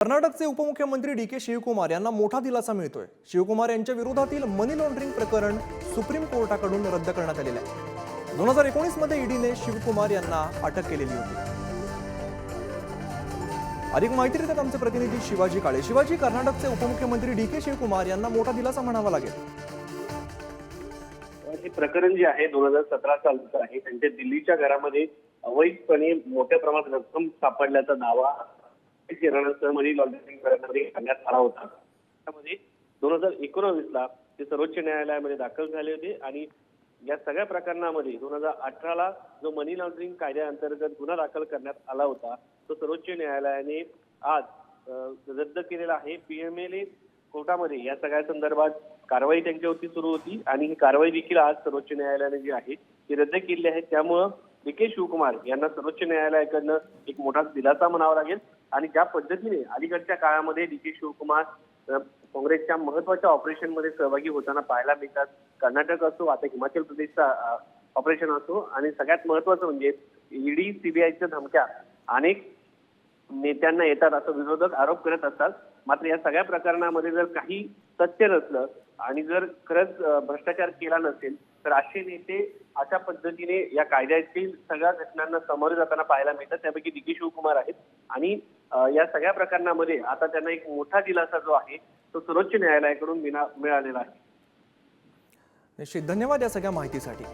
कर्नाटकचे उपमुख्यमंत्री डी के शिवकुमार यांना मोठा दिलासा मिळतोय. शिवकुमार यांच्या विरोधातील मनी लॉन्ड्रिंग प्रकरण सुप्रीम कोर्टाकडून रद्द करण्यात आलेलं आहे. दोन हजार एकोणीसमध्ये ईडीने शिवकुमार यांना अटक केलेली होती. अधिक माहिती देतात आमचे प्रतिनिधी शिवाजी काळे. शिवाजी कर्नाटकचे उपमुख्यमंत्री डी के शिवकुमार यांना मोठा दिलासा म्हणावा लागेल. हे प्रकरण जे आहे दोन हजार सतरा सालचं आहे त्यांच्या दिल्लीच्या घरामध्ये अवैधपणे मोठ्या प्रमाणात रक्कम सापडल्याचा दावा किरणासह मनी लॉन्ड्रिंग प्रकरणामध्ये करण्यात आला होता. त्यामध्ये दोन हजार एकोणावीसला ते सर्वोच्च न्यायालयामध्ये दाखल झाले होते आणि या सगळ्या प्रकरणामध्ये दोन हजार अठराला जो मनी लॉन्ड्रिंग कायद्याअंतर्गत गुन्हा दाखल करण्यात आला होता तो सर्वोच्च न्यायालयाने आज रद्द केलेला आहे. पीएमएलए कोर्टामध्ये या सगळ्या संदर्भात कारवाई त्यांच्यावरती सुरू होती आणि ही कारवाई देखील आज सर्वोच्च न्यायालयाने जी आहे ती रद्द केली आहे. त्यामुळं डी के शिवकुमार यांना सर्वोच्च न्यायालयाकडनं एक मोठा दिलासा म्हणावा लागेल. आणि ज्या पद्धतीने अलीकडच्या काळामध्ये डी के शिवकुमार काँग्रेसच्या महत्त्वाच्या ऑपरेशनमध्ये सहभागी होताना पाहायला मिळतात. कर्नाटक असो आता हिमाचल प्रदेशचा ऑपरेशन असो आणि सगळ्यात महत्वाचं म्हणजे ईडी सीबीआयच्या धमक्या अनेक नेत्यांना येतात असं विरोधक आरोप करत असतात. मात्र या सगळ्या प्रकरणामध्ये जर काही सत्य नसलं आणि जर खरंच भ्रष्टाचार केला नसेल तर असे नेते अशा पद्धतीने या कायद्यातील सगळ्या घटनांना सामोरे जाताना पाहायला मिळतात. त्यापैकी डी के शिवकुमार आहेत. आणि या सगळ्या प्रकरणामध्ये आता त्यांना एक मोठा दिलासा जो आहे तो सर्वोच्च न्यायालयाकडून मिना- मिळालेला आहे. निश्चित. धन्यवाद या सगळ्या माहितीसाठी.